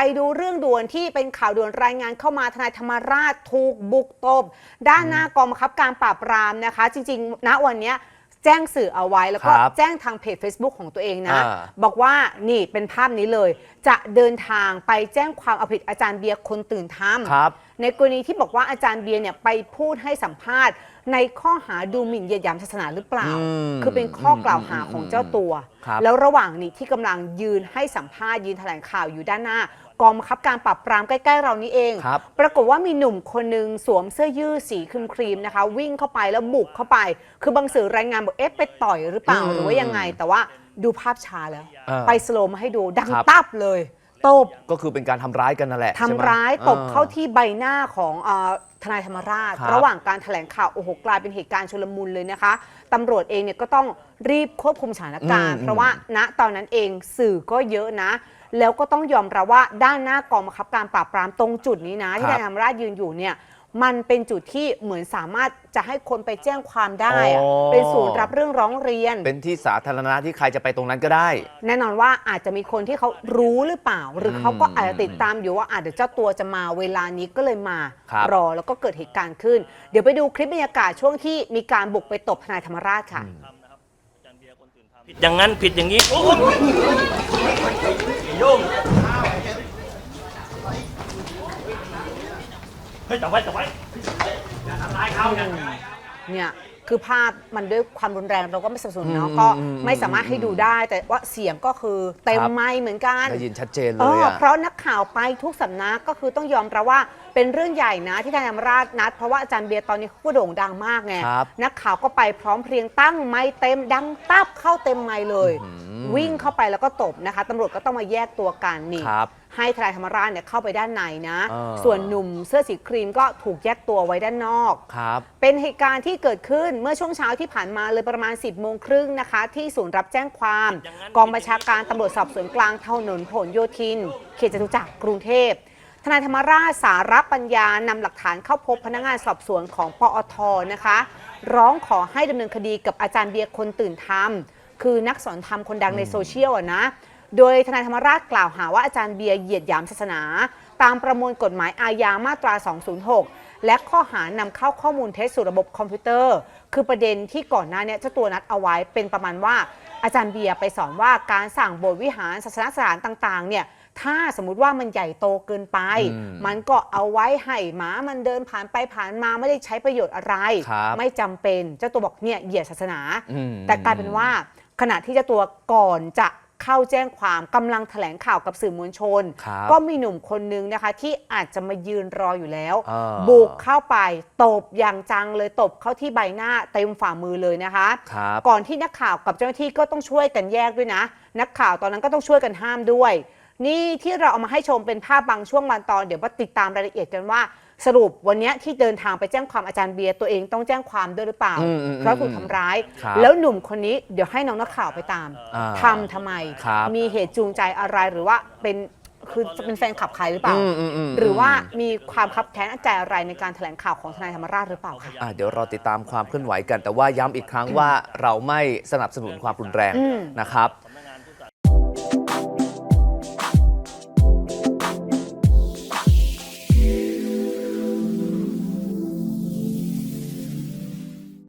ไปดูเรื่องด่วนที่เป็นข่าวด่วนรายงานเข้ามาทนายธรรมราชถูกบุกตบด้านหน้ากองบังคับการปราบปรามนะคะ จริงๆ ณวันเนี้ยแจ้งสื่อเอาไว้แล้วก็ครับแจ้งทางเพจ Facebook ของตัวเองนะ อ่า บอกว่านี่เป็นภาพนี้เลย จะเดินทางไปแจ้งความเอาผิดอาจารย์เบียร์คนตื่นทำ ครับ ในกรณีที่บอกว่าอาจารย์เบียร์เนี่ยไปพูดให้สัมภาษณ์ ในข้อหาดูหมิ่นเหยียดหยามศาสนาหรือเปล่า อืมคือเป็นข้อกล่าวหาของเจ้าตัว ครับแล้วระหว่างนี้ที่กำลังยืนให้สัมภาษณ์ยืนแถลงข่าวอยู่ด้านหน้า กองบังคับการปราบปรามใกล้ๆเรานี้เอง ครับ ปรากฏว่ามีหนุ่มคนหนึ่งสวมเสื้อยืดสีครีมครีมๆนะคะ วิ่งเข้าไปแล้วบุกเข้าไป คือบางสื่อรายงานบอกเอ๊ะไปต่อยหรือเปล่าอืมหรือว่ายังไง แต่ว่าดูภาพช้าแล้วเออไปสโลว์มาให้ดูดังครับ ตับเลยตบ ก็คือเป็นการทำร้ายกันนั่นแหละทำใช่ไหมร้ายตบออเข้าที่ใบหน้าของเออ ทนายธรรมราช ครับระหว่างการแถลงข่าวโอ้โหกลายเป็นเหตุการณ์ชุลมุนเลยนะคะตำรวจเองเนี่ยก็ต้องรีบควบคุมสถานการณ์ อืม เพราะว่าณตอนนั้นเองสื่อก็เยอะนะ แล้วก็ต้องยอมรับว่าด้านหน้ากองบังคับการปราบปรามตรงจุดนี้นะที่ครัทบนายธรรมราชยืนอยู่เนี่ย มันเป็นจุดที่เหมือนสามารถจะให้คนไปแจ้งความได้อะอ๋อ เป็นศูนย์รับเรื่องร้องเรียน เป็นที่สาธารณะที่ใครจะไปตรงนั้นก็ได้ แน่นอนว่าอาจจะมีคนที่เขารู้หรือเปล่า หรือเขาก็อืมอาจจะติดตามอยู่ว่าอาจจะเจ้าตัวจะมาเวลานี้ก็เลยมาครับ รอแล้วก็เกิดเหตุการณ์ขึ้น เดี๋ยวไปดูคลิปบรรยากาศช่วงที่มีการบุกไปตบทนายธรรมราชค่ะ ผิดอย่างนั้นผิดอย่างนี้โอ้ยโยงเฮ้ยจับไว้จับไว้อย่าทำร้าย เขาอย่าเนี่ยคือภาพมันด้วยความรุนแรงเราก็ไม่สนับสนุนเนาะอืมก็อืมไม่สามารถให้ดูได้ แต่ว่าเสียงก็คือเต็มครับไมค์เหมือนกันได้ยินชัดเจนเลเอยออะเพราะนักข่าวไปทุกสำนักก็คือต้องยอมรับว่าเป็นเรื่องใหญ่นะที่ทนายธรรมราชนัด เพราะว่าอาจารย์เบียร์ตอนนี้เขาก็โด่งดังมากไงครับนักข่าวก็ไปพร้อมเพรียงตั้งไม้เต็มดังตับเข้าเต็มไม้เลยอื้อหือ วิ่งเข้าไปแล้วก็ตบนะคะตำรวจก็ต้องมาแยกตัวกันนี่ครับให้ทนายธรรมราชเนี่ยเข้าไปด้านในนะ เออ ส่วนหนุ่มเสื้อสีครีมก็ถูกแยกตัวไว้ด้านนอก ครับ เป็นเหตุการณ์ที่เกิดขึ้นเมื่อช่วงเช้าที่ผ่านมาเลยประมาณ 10โมงครึ่งนะคะ ที่ศูนย์รับแจ้งความ กองบัญชาการตำรวจสอบสวนกลางถนนผลโยธิน เขตจตุจักรกรุงเทพทนายธรรมราชสารปัญญานำหลักฐานเข้าพบพนักงานสอบสวนของปอทนะคะ ร้องขอให้ดำเนินคดีกับอาจารย์เบียร์คนตื่นธรรม คือนักสอนธรรมคนดังในโซเชียลอะนะ โดยทนายธรรมราชกล่าวหาว่าอาจารย์เบียร์เหยียดหยามศาสนา ตามประมวลกฎหมายอาญามาตรา 206 และข้อหานำเข้าข้อมูลเท็จสู่ระบบคอมพิวเตอร์ คือประเด็นที่ก่อนหน้าเนี้เจ้าตัวนัดเอาไว้เป็นประมาณว่า อาจารย์เบียร์ไปสอนว่าการสั่งโบสถ์วิหารศาสนสถานต่างๆเนี่ยถ้าสมมุติว่ามันใหญ่โตเกินไปอืมมันก็เอาไว้ให้หมามันเดินผ่านไปผ่านมาไม่ได้ใช้ประโยชน์อะไรครับไม่จำเป็น เจ้าตัวบอกเนี่ยเหยียดศาสนาอืมแต่กลายเป็นว่า ขณะที่เจ้าตัวก่อนจะเข้าแจ้งความกำลังแถลงข่าวกับสื่อมวลชน ครับก็มีหนุ่มคนนึงนะคะ ที่อาจจะมายืนรออยู่แล้ว อ่าบุกเข้าไปตบอย่างจังเลยตบเข้าที่ใบหน้าเต็มฝ่ามือเลยนะคะ ครับ ก่อนที่นักข่าวกับเจ้าหน้าที่ก็ต้องช่วยกันแยกด้วยนะ นักข่าวตอนนั้นก็ต้องช่วยกันห้ามด้วย นี่ที่เราเอามาให้ชมเป็นภาพบางช่วงบางตอน เดี๋ยวมาติดตามรายละเอียดกันว่า สรุปวันเนี้ยที่เดินทางไปแจ้งความอาจารย์เบียร์ตัวเองต้องแจ้งความด้วยหรือเปล่า อืมอืมเพราะถูกทำร้าย ครับแล้วหนุ่มคนนี้เดี๋ยวให้น้องนักข่าวไปตามอ่าทำทำไม ครับ มีเหตุจูงใจอะไรหรือว่าเป็นคือจะเป็นแฟนคลับใครหรือเปล่า อืมอืมอืม หรือว่ามีความคับแค้นใจอะไรในการแถลงข่าวของทนายธรรมราชหรือเปล่าคะ อะเดี๋ยวรอติดตามความเคลื่อนไหวกัน แต่ว่าย้ำอีกครั้งว่าเราไม่สนับสนุนความรุนแรงอืมนะครับ